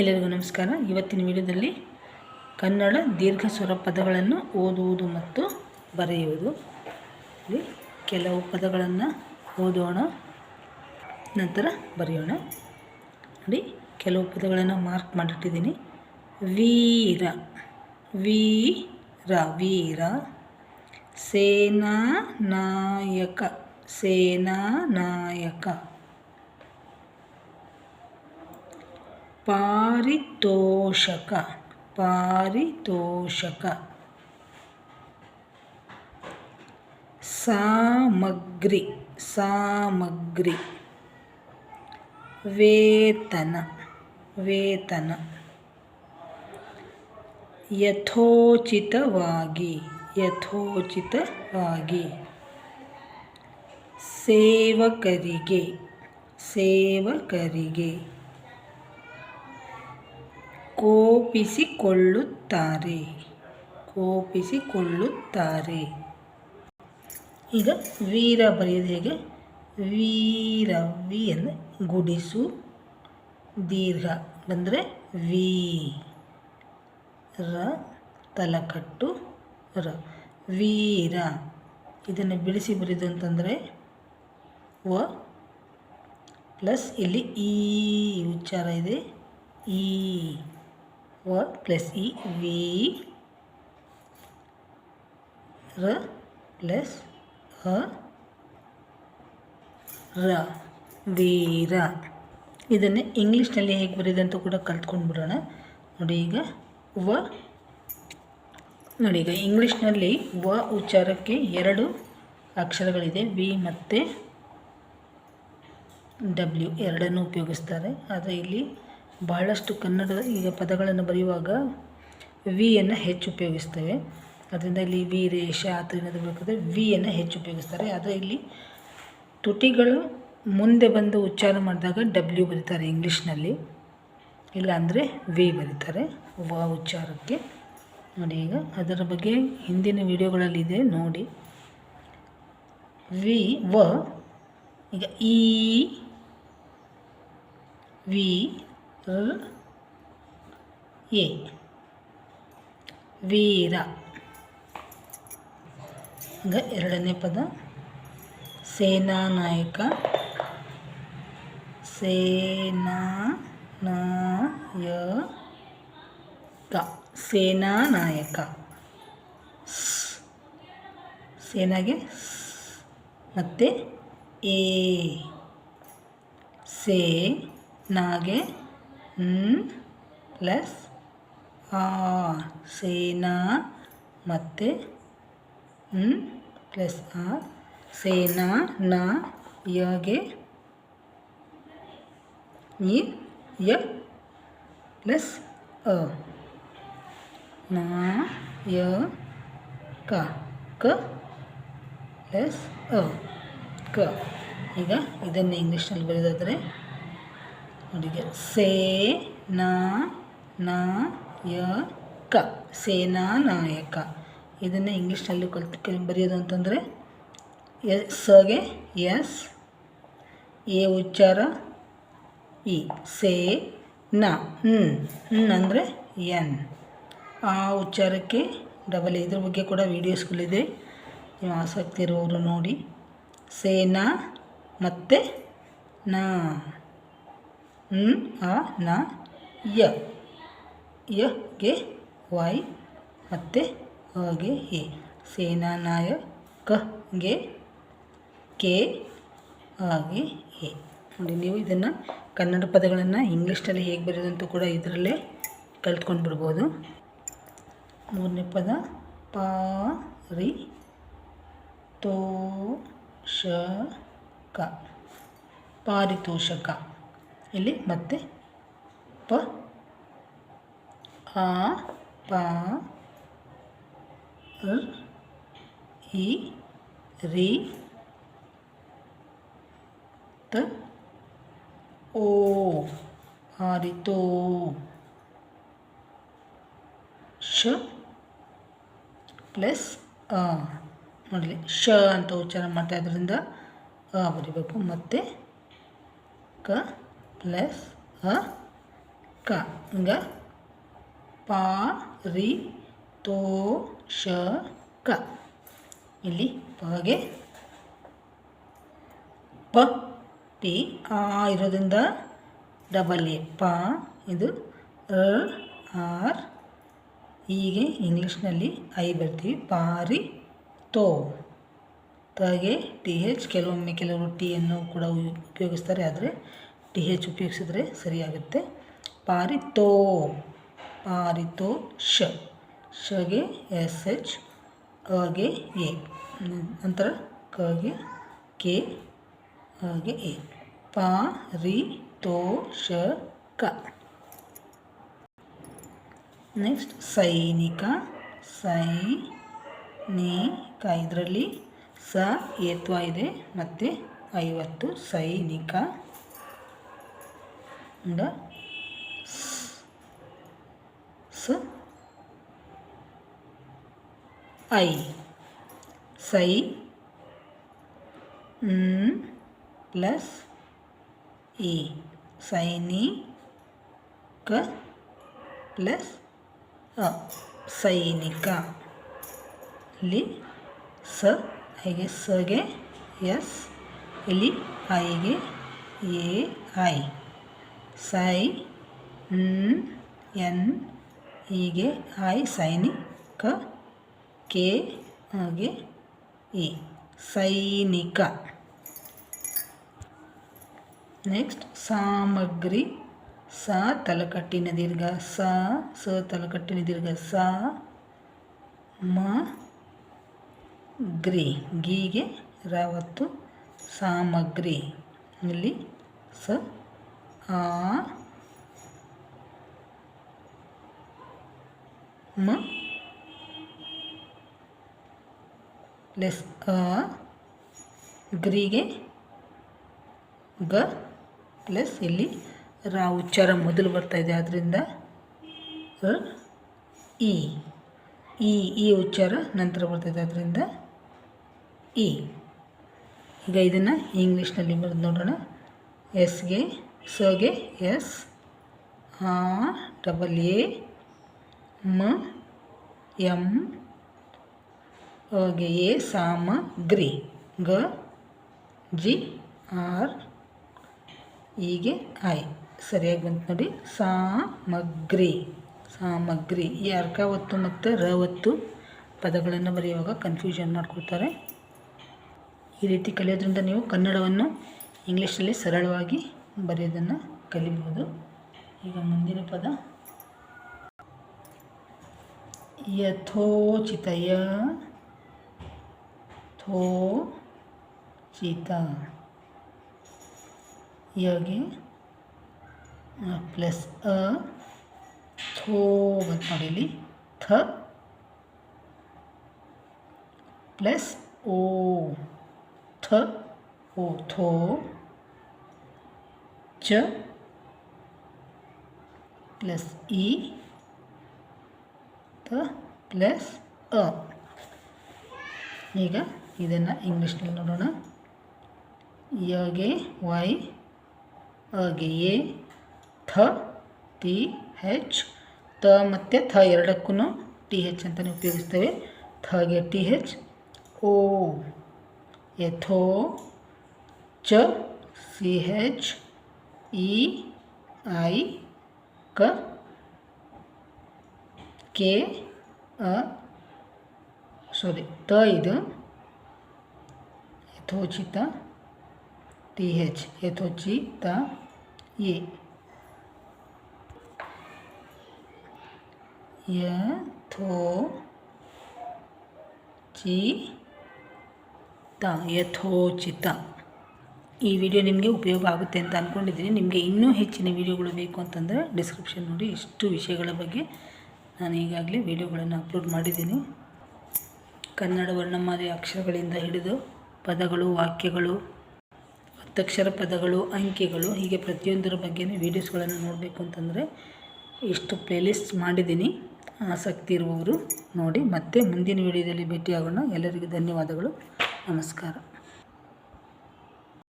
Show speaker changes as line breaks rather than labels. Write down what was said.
ಎಲ್ಲರಿಗೂ ನಮಸ್ಕಾರ. ಇವತ್ತಿನ ವಿಡಿಯೋದಲ್ಲಿ ಕನ್ನಡ ದೀರ್ಘ ಸ್ವರ ಪದಗಳನ್ನು ಓದುವುದು ಮತ್ತು ಬರೆಯುವುದು. ಇಲ್ಲಿ ಕೆಲವು ಪದಗಳನ್ನು ಓದೋಣ, ನಂತರ ಬರೆಯೋಣ. ನೋಡಿ, ಕೆಲವು ಪದಗಳನ್ನು ಮಾರ್ಕ್ ಮಾಡಿಟ್ಟಿದ್ದೀನಿ. ವೀರ ವೀರ ವೀರ, ಸೇನಾ ನಾಯಕ ಸೇನಾ ನಾಯಕ. ಪಾರಿತೋಷಕ ಪಾರಿತೋಷಕ. ಸಾಮಗ್ರಿ ಸಾಮಗ್ರಿ. ವೇತನ ವೇತನ. ಯಥೋಚಿತವಾಗಿ ಯಥೋಚಿತವಾಗಿ. ಸೇವಕರಿಗೆ ಸೇವಕರಿಗೆ. ಕೋಪಿಸಿಕೊಳ್ಳುತ್ತಾರೆ. ಕೋಪಿಸಿಕೊಳ್ಳುತ್ತಾರೆ. ಈಗ ವೀರ ಬರೆಯೋದು ಹೇಗೆ? ವೀರ ವಿ ಅಂದರೆ ಗುಡಿಸು. ದೀರ್ಘ ಬಂದರೆ ವಿ. ರ ತಲಕಟ್ಟು ರ. ವೀರ. ಇದನ್ನು ಬಿಡಿಸಿ ಬರೆಯೋದು ಅಂತಂದರೆ ವ ಪ್ಲಸ್ ಇಲ್ಲಿ ಈ ಉಚ್ಚಾರ ಇದೆ. ಈ. ವ ಪ್ಲಸ್ ಇ ವಿ ರ ಪ್ಲಸ್ ಅ ರ ವೀರ ಇದನ್ನು ಇಂಗ್ಲೀಷ್ನಲ್ಲಿ ಹೇಗೆ ಬರೆಯೋದಂತ ಕೂಡ ಕಲ್ತ್ಕೊಂಡು ಬಿಡೋಣ. ನೋಡಿ ಈಗ ವ, ನೋಡಿ ಈಗ ಇಂಗ್ಲೀಷ್ನಲ್ಲಿ ವ ಉಚ್ಚಾರಕ್ಕೆ ಎರಡು ಅಕ್ಷರಗಳಿದೆ. ವಿ ಮತ್ತು ಡಬ್ಲ್ಯೂ ಎರಡನ್ನು ಉಪಯೋಗಿಸ್ತಾರೆ. ಆದರೆ ಇಲ್ಲಿ ಬಹಳಷ್ಟು ಕನ್ನಡದ ಈಗ ಪದಗಳನ್ನು ಬರೆಯುವಾಗ ವಿಯನ್ನು ಹೆಚ್ಚು ಉಪಯೋಗಿಸ್ತೇವೆ. ಅದರಿಂದ ಇಲ್ಲಿ ವೀರೇಶ ಆ ಥರ ಏನಾದರೂ ಬೇಕಾದರೆ ವಿಯನ್ನು ಹೆಚ್ಚು ಉಪಯೋಗಿಸ್ತಾರೆ. ಆದರೆ ಇಲ್ಲಿ ತುಟಿಗಳು ಮುಂದೆ ಬಂದು ಉಚ್ಚಾರ ಮಾಡಿದಾಗ ಡಬ್ಲ್ಯೂ ಬರೀತಾರೆ ಇಂಗ್ಲೀಷ್ನಲ್ಲಿ. ಇಲ್ಲ ಅಂದರೆ ವಿ ಬರೀತಾರೆ ವ ಉಚ್ಚಾರಕ್ಕೆ. ನೋಡಿ ಈಗ ಅದರ ಬಗ್ಗೆ ಹಿಂದಿನ ವಿಡಿಯೋಗಳಲ್ಲಿದೆ ನೋಡಿ. ವಿ, ವ, ಈಗ ಈ, ವಿ ಎ ವೀರ. ಈಗ ಎರಡನೇ ಪದ. ಸೇನಾನಾಯಕ. ನಾಯಕ ಸೇನಾ ನಾಯಕ ಸೇನಾ ನಾಯಕ ಸೇನಾಗೆ ಮತ್ತೆ ಎ. ಸೇ. ನಾಗೆ ಪ್ಲಸ್ ಆ ಸೇನಾ ಮತ್ತು ಪ್ಲಸ್ ಆ ಸೇನಾ ನ ಯಗೆ ಈ ಯ, ಪ್ಲಸ್ ಅ, ನ, ಯ, ಕ ಕ, ಪ್ಲಸ್ ಅ, ಕ. ಈಗ ಇದನ್ನು ಇಂಗ್ಲೀಷ್ನಲ್ಲಿ ಬರೆಯೋದಾದರೆ ನೋಡಿ ಸೇ, ನಾ ನಾಯಕ ಸೇನಾ ನಾಯಕ ಇದನ್ನು ಇಂಗ್ಲೀಷ್ನಲ್ಲಿ ಕಲ್ತು ಬರೆಯೋದು ಅಂತಂದರೆ ಎಸ್ ಸಗೆ ಎಸ್ ಎ ಉಚ್ಚಾರ, ಇ. ಸೇ, ನ ಅಂದರೆ ಎನ್. ಆ ಉಚ್ಚಾರಕ್ಕೆ ಡಬಲ್ ಇದ್ರ ಬಗ್ಗೆ ಕೂಡ ವೀಡಿಯೋಸ್ಗಳಿದೆ ನೀವು ಆಸಕ್ತಿ ಇರೋರು ನೋಡಿ. ಸೇನಾ ಮತ್ತು, ನಾ. ಅ ನ ಯ ಯಗೆ ವೈ ಮತ್ತು ಅಗೆ ಎ ಸೇನಾ ಗೆ ಕೆ ಆಗೆ ಎ ನೋಡಿ, ನೀವು ಇದನ್ನು ಕನ್ನಡ ಪದಗಳನ್ನು ಇಂಗ್ಲೀಷ್ನಲ್ಲಿ ಹೇಗೆ ಬರೆಯೋದಂತೂ ಕೂಡ ಇದರಲ್ಲೇ ಕಲ್ತ್ಕೊಂಡು ಬಿಡ್ಬೋದು ಮೂರನೇ ಪದ, ಪ, ರಿ, ತೋ, ಶ, ಕ. ಪಾರಿತೋಷಕ. ಇಲ್ಲಿ ಮತ್ತೆ ಪ, ಆ, ಪ ಇ, ರಿ, ತ, ಓ, ಆರಿತೋ, ಶ, ಪ್ಲಸ್, ಅ ನೋಡಲಿ ಶ ಅಂತ ಉಚ್ಚಾರ ಮಾಡ್ತಾ ಇದ್ರಿಂದ, ಅ ಬರಿಬೇಕು. ಮತ್ತು ಕ ಪ್ಲಸ್ ಅ ಕ ಹಂಗ ಪ ರಿ ತೋ ಶ ಕ ಇಲ್ಲಿ ಪಗೆ ಪ, ಟಿ, ಆ ಇರೋದ್ರಿಂದ ಡಬಲ್ ಎ, ಪ, ಇದು ಆರ್, ಹೀಗೆ ಇಂಗ್ಲೀಷ್ನಲ್ಲಿ ಐ ಬರ್ತೀವಿ. ಪಾರಿ ತೋ. ತಗೆ, ಟಿ, ಹೆಚ್, ಕೆಲವೊಮ್ಮೆ ಕೆಲವರು ಟೀಯನ್ನು ಕೂಡ ಉಪಯೋಗಿಸ್ತಾರೆ. ಆದರೆ ಟಿ ಹೆಚ್ ಉಪಯೋಗಿಸಿದ್ರೆ ಸರಿಯಾಗುತ್ತೆ. ಪಾರಿತೋ ಪಾರಿತೋ ಶ ಶಗೆ, ಎಸ್ ಎಚ್, ಅಗೆ, ಎ. ನಂತರ ಕಗೆ, ಕೆ, ಅಗೆ, ಎ. ಪಾ ರಿ ತೋ ಶ ಕ ನೆಕ್ಸ್ಟ್ ಸೈನಿಕ ಸೈ ನಿಕ ಇದರಲ್ಲಿ ಸ, ಏತ್ವ ಇದೆ, ಮತ್ತು ಐವತ್ತು ಸೈನಿಕ. ಇಂದ ಸ ಐ ಸೈ ಪ್ಲಸ್ ಇ ಸೈನಿಕ ಪ್ಲಸ್ ಅ ಸೈನಿಕ ಇಲ್ಲಿ ಸ ಹೀಗೆ ಸಗೆ ಎಸ್ ಇಲ್ಲಿ ಐಗೆ ಎ ಐ ಸೈ ಎನ್, ಹೀಗೆ ಐ ಸೈನಿಕ ಕೆ ಹಾಗೆ ಇ ಸೈನಿಕ. ನೆಕ್ಸ್ಟ್, ಸಾಮಗ್ರಿ. ಸ, ತಲಕಟ್ಟಿನ ದೀರ್ಘ. ಸ ಸ, ತಲಕಟ್ಟಿನ ದೀರ್ಘ. ಸ, ಮ, ಗ್ರಿ. ಗೀಗೆ ರಾವತ್ತು ಸಾಮಗ್ರಿ. ಇಲ್ಲಿ, ಸ ಆ, ಮ ಪ್ಲಸ್ ಅ, ಗ್ರಿಗೆ, ಗ ಪ್ಲಸ್ ಇಲ್ಲಿ ರಾ ಉಚ್ಚಾರ ಮೊದಲು ಬರ್ತಾ ಇದೆ. ಆದ್ದರಿಂದ ಇ ಈ ಈ ಉಚ್ಚಾರ ನಂತರ ಇದೆ. ಅದರಿಂದ ಇ. ಈಗ ಇದನ್ನು ಇಂಗ್ಲೀಷ್ನಲ್ಲಿ ಬರೆದು ನೋಡೋಣ. ಎಸ್ಗೆ ಸಗೆ ಎಸ್ ಆ ಡಬಲ್ ಎ ಮ ಎಂ ಗೆ ಎ ಸಾಮಗ್ರಿ ಗ, ಜಿ, ಆರ್ ಹೀಗೆ ಐ. ಸರಿಯಾಗಿ ಬಂತು ನೋಡಿ. ಸಾಮಗ್ರಿ ಸಾಮಗ್ರಿ. ಈ ಅರ್ಕ, ಒತ್ತು ಮತ್ತು ರ, ಒತ್ತು ಪದಗಳನ್ನು ಬರೆಯುವಾಗ ಕನ್ಫ್ಯೂಷನ್ ಮಾಡ್ಕೊಳ್ತಾರೆ. ಈ ರೀತಿ ಕಲಿಯೋದ್ರಿಂದ ನೀವು ಕನ್ನಡವನ್ನು ಇಂಗ್ಲೀಷಲ್ಲಿ ಸರಳವಾಗಿ ಬರೆಯೋದನ್ನು ಕಲಿಬೋದು. ಈಗ ಮುಂದಿನ ಪದ. ಯಥೋಚಿತಯ. ಥೋ ಚಿತ ಯಗೆ ಪ್ಲಸ್ ಅ. ಥೋ ಬಂತು ನೋಡಿ ಇಲ್ಲಿ ಥ. ಪ್ಲಸ್ ಓ. ಥ. ಓ ಥೋ ಚ ಪ್ಲಸ್ ಇ ಪ್ಲಸ್ ಅ. ಈಗ ಇದನ್ನು ಇಂಗ್ಲೀಷ್ನಲ್ಲಿ ನೋಡೋಣ. ಯಗೆ, ವೈ, ಅಗೆ, ಎ, ಥ, ಟಿ, ಹೆಚ್, ತ ಮತ್ತು ಥ ಎರಡಕ್ಕೂ ಟಿ ಹೆಚ್ ಅಂತಲೇ ಉಪಯೋಗಿಸ್ತೇವೆ. ಥಗೆ ಟಿ ಹೆಚ್ ಓ ಎಥೋ ಚ ಸಿ ಹೆಚ್ ಇ ಐ ಕ ಕೆ ಅ ಸಾರಿ ತ ಇದು ಯಥೋಚಿತ ಟಿ ಹೆಚ್ ಯಥೋಚಿತ ಎ ಯಥೋ ಚಿ ತ ಯಥೋಚಿತ ಈ ವಿಡಿಯೋ ನಿಮಗೆ ಉಪಯೋಗ ಆಗುತ್ತೆ ಅಂತ ಅಂದ್ಕೊಂಡಿದ್ದೀನಿ ನಿಮಗೆ ಇನ್ನೂ ಹೆಚ್ಚಿನ ವಿಡಿಯೋಗಳು ಬೇಕು ಅಂತಂದರೆ ಡಿಸ್ಕ್ರಿಪ್ಷನ್ ನೋಡಿ. ಇಷ್ಟು ವಿಷಯಗಳ ಬಗ್ಗೆ ನಾನು ಈಗಾಗಲೇ ವಿಡಿಯೋಗಳನ್ನು ಅಪ್ಲೋಡ್ ಮಾಡಿದ್ದೀನಿ. ಕನ್ನಡ ವರ್ಣಮಾಲೆ ಅಕ್ಷರಗಳಿಂದ ಹಿಡಿದು ಪದಗಳು, ವಾಕ್ಯಗಳು ಹತ್ತಕ್ಷರ ಪದಗಳು, ಅಂಕೆಗಳು, ಹೀಗೆ ಪ್ರತಿಯೊಂದರ ಬಗ್ಗೆಯೂ ವೀಡಿಯೋಸ್ಗಳನ್ನು ನೋಡಬೇಕು ಅಂತಂದರೆ ಇಷ್ಟು ಪ್ಲೇಲಿಸ್ಟ್ ಮಾಡಿದ್ದೀನಿ. ಆಸಕ್ತಿ ಇರುವವರು ನೋಡಿ. ಮತ್ತೆ ಮುಂದಿನ ವಿಡಿಯೋದಲ್ಲಿ ಭೇಟಿಯಾಗೋಣ. ಎಲ್ಲರಿಗೂ ಧನ್ಯವಾದಗಳು. ನಮಸ್ಕಾರ.